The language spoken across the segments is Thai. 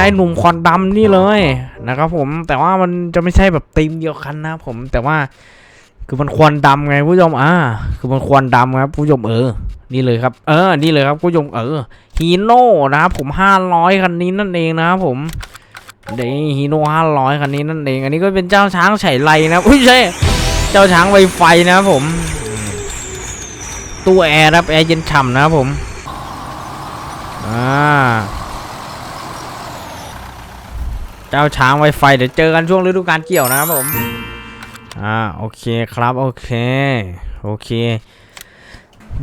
ไอ้หนุ่มควันดำนี่เลยนะครับผมแต่ว่ามันจะไม่ใช่แบบตีมเดียวกันนะผมแต่ว่าคือมันควันดำไงผู้ชมอ่าคือมันควันดำครับผู้ชมเออ นี่เลยครับ เออ นี่เลยครับผู้ชมเออฮีโน่นะครับผมห้าร้อยคันนี้นั่นเองนะครับผมเดี๋ยวฮีโน่ห้าร้อยคันนี้นั่นเอง อันนี้ก็เป็นเจ้าช้างไฉไลนะอุ้ยใช่เจ้าช้างไวไฟนะผมตู้แอร์ครับแอร์เย็นฉ่ำนะครับผมอ่า เจ้าช้างไวไฟเดี๋ยวเจอกันช่วงฤดูกาลเกี่ยวนะครับผมอ่าโอเคครับโอเคโอเค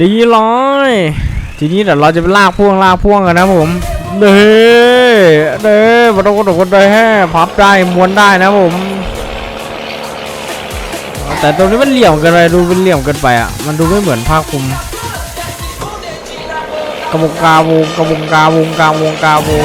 ดีร้อยทีนี้เดี๋ยวเราจะไปลากพ่วงลากพ่วงกันนะผมเด้เด้บัตรกดกดได้แฮ่พับได้มวนได้นะผมแต่ตรงนี้มันเหลี่ยมกันไปดูเป็นเหลี่ยมกันไปอะมันดูไม่เหมือนภาคคุมกระบงกาวงกระบงกาวงกาวงกาวง